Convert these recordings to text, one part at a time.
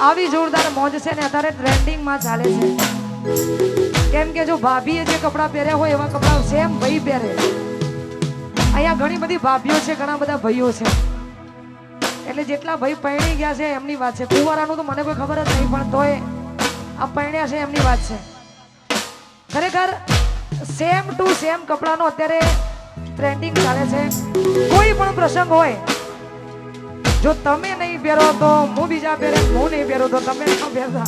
આવી જોરદાર મોજ છે ને અત્યારે ટ્રેન્ડિંગમાં ચાલે છે. કેમ કે જો ભાભીએ જે કપડાં પહેર્યા હોય એવા કપડાં સેમ ભાઈ પહેરે. અહીંયા ઘણી બધી ભાભીઓ છે, ઘણા બધા ભાઈઓ છે. એટલે જેટલા ભાઈ પરણી ગયા છે એમની વાત છે. કુંવારાનું તો મને કોઈ ખબર જ નહીં, પણ તોય આ પરણ્યા છે એમની વાત છે. ખરેખર સેમ ટુ સેમ કપડાનો અત્યારે ટ્રેન્ડિંગ ચાલે છે. કોઈ પણ પ્રસંગ હોય જો તમે નહીં પહેરો તો હું બીજા પહેરે, હું નહીં પહેરો તો તમે ન પહેરતા.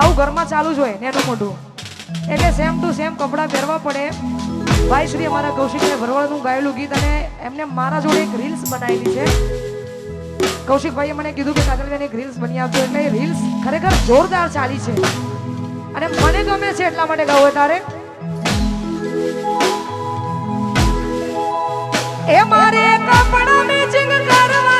આવું ઘરમાં ચાલુ જ હોય નેનું મોટું. એટલે સેમ ટુ સેમ કપડાં પહેરવા પડે. ભાઈ શ્રી અમારા કૌશિકભાઈ ભરવાડનું ગાયેલું ગીત અને એમને મારા જોડે એક રીલ્સ બનાવેલી છે. કૌશિકભાઈએ મને કીધું કે કાજલબેન એક રીલ્સ બની આપજો, એટલે રીલ્સ ખરેખર જોરદાર ચાલી છે. અને મને ગમે છે એટલા માટે ગાવું તારે. એ મારે કપડા મેચિંગ કરવા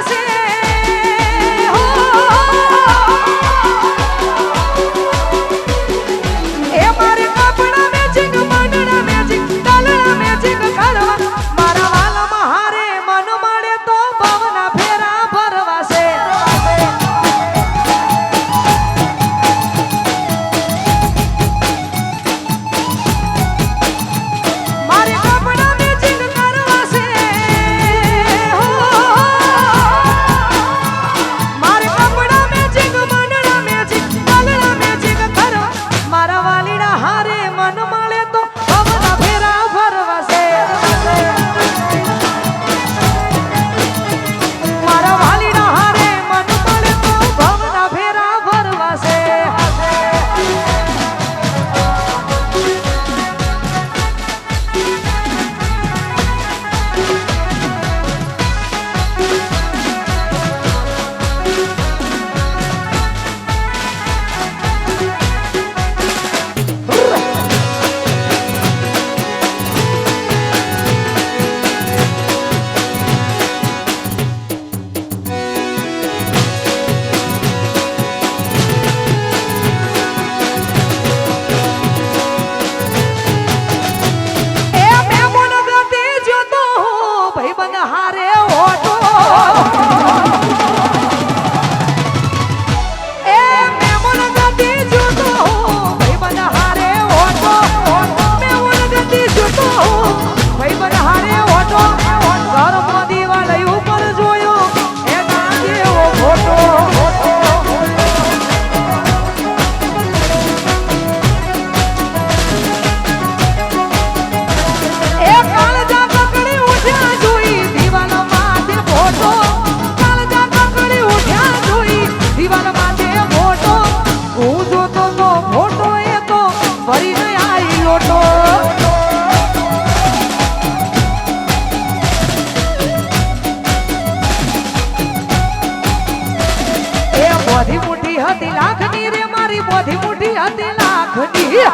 બોધી મુઠ્ઠી હતી લાખની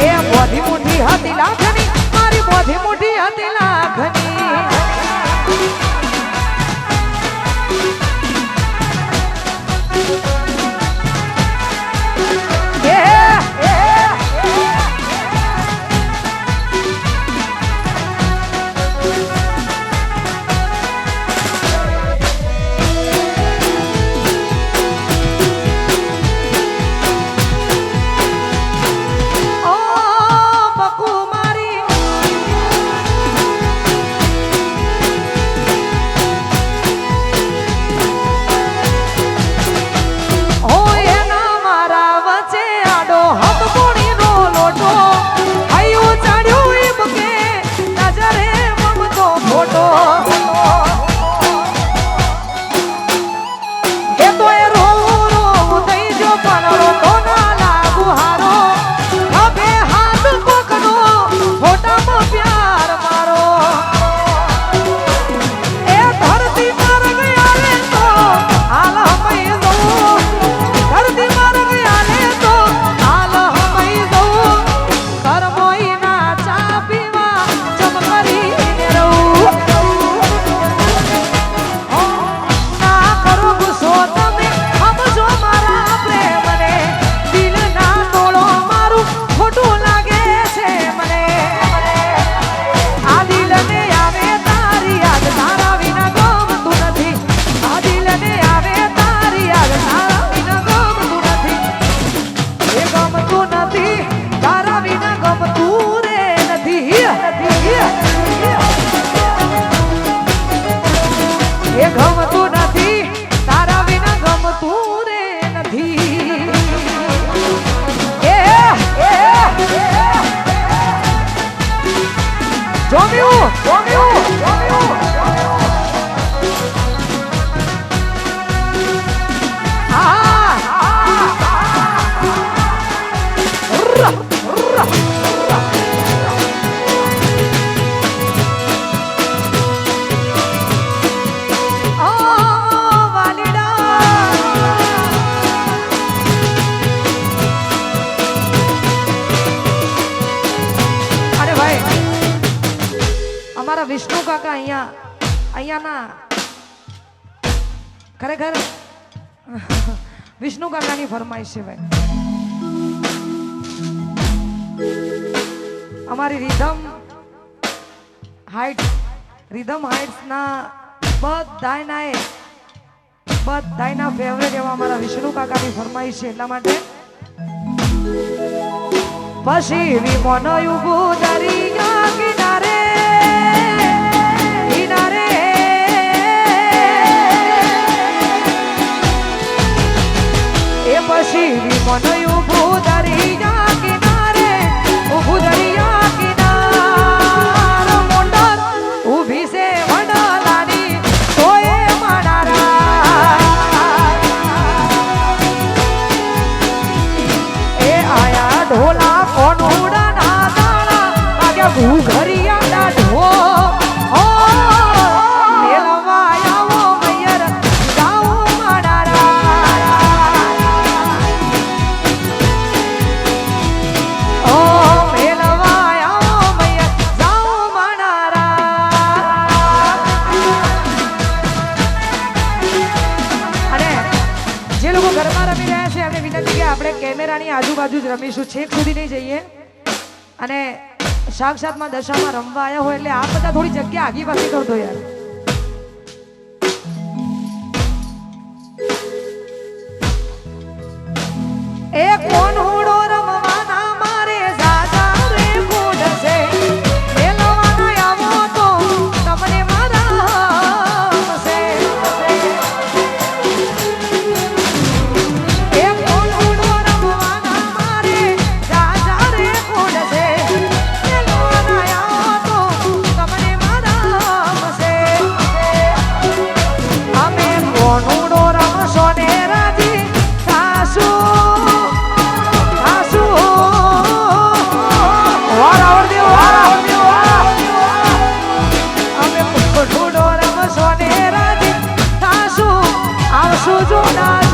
એ બોધી મુઠ્ઠી હતી લાખની Come um! Come ખરેખર વિષ્ણુ કાકાની ફરમાઈશ છે ભાઈ. અમારી રિધમ હાઇટ રિધમ હાઇટ્સના બધાયના એ બધાયના ફેવરેટ એવા અમારા વિષ્ણુ કાકાની ફરમાઈશ છે એટલા માટે. પછી વિમોનો દરિયા one. બાજુ જ રમીશું. છેક સુધી નહીં જઈએ. અને સાક્ષાતમાં દશામાં રમવા આવ્યા હોય એટલે આ બધા થોડી જગ્યા આગી પાછી કરતો યાર. সুজনার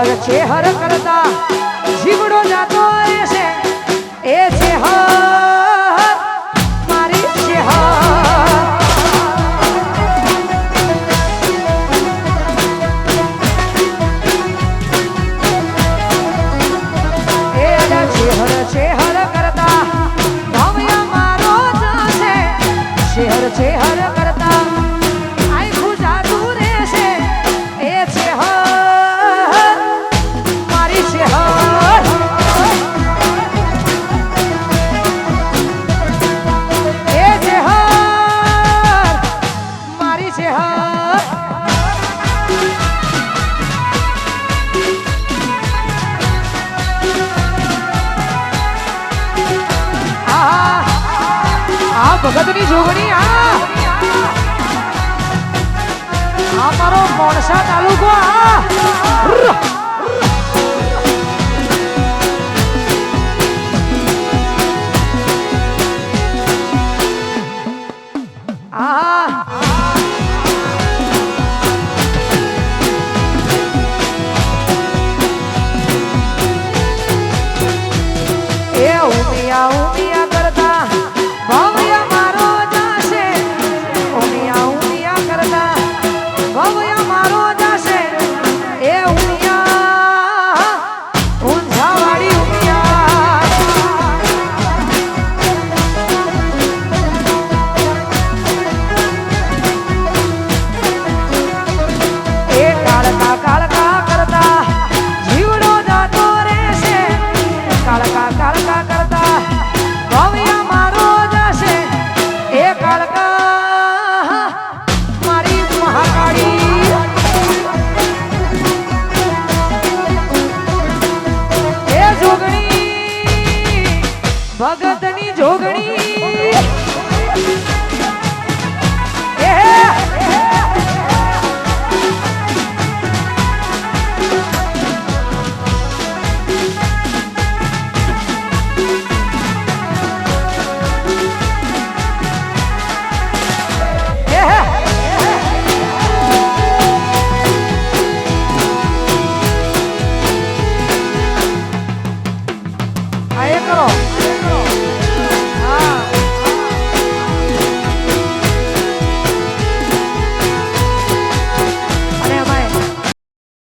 હર છે હર કરતા. ભગતની જોગણી આ આ મારો મોણસા તાલુકો આ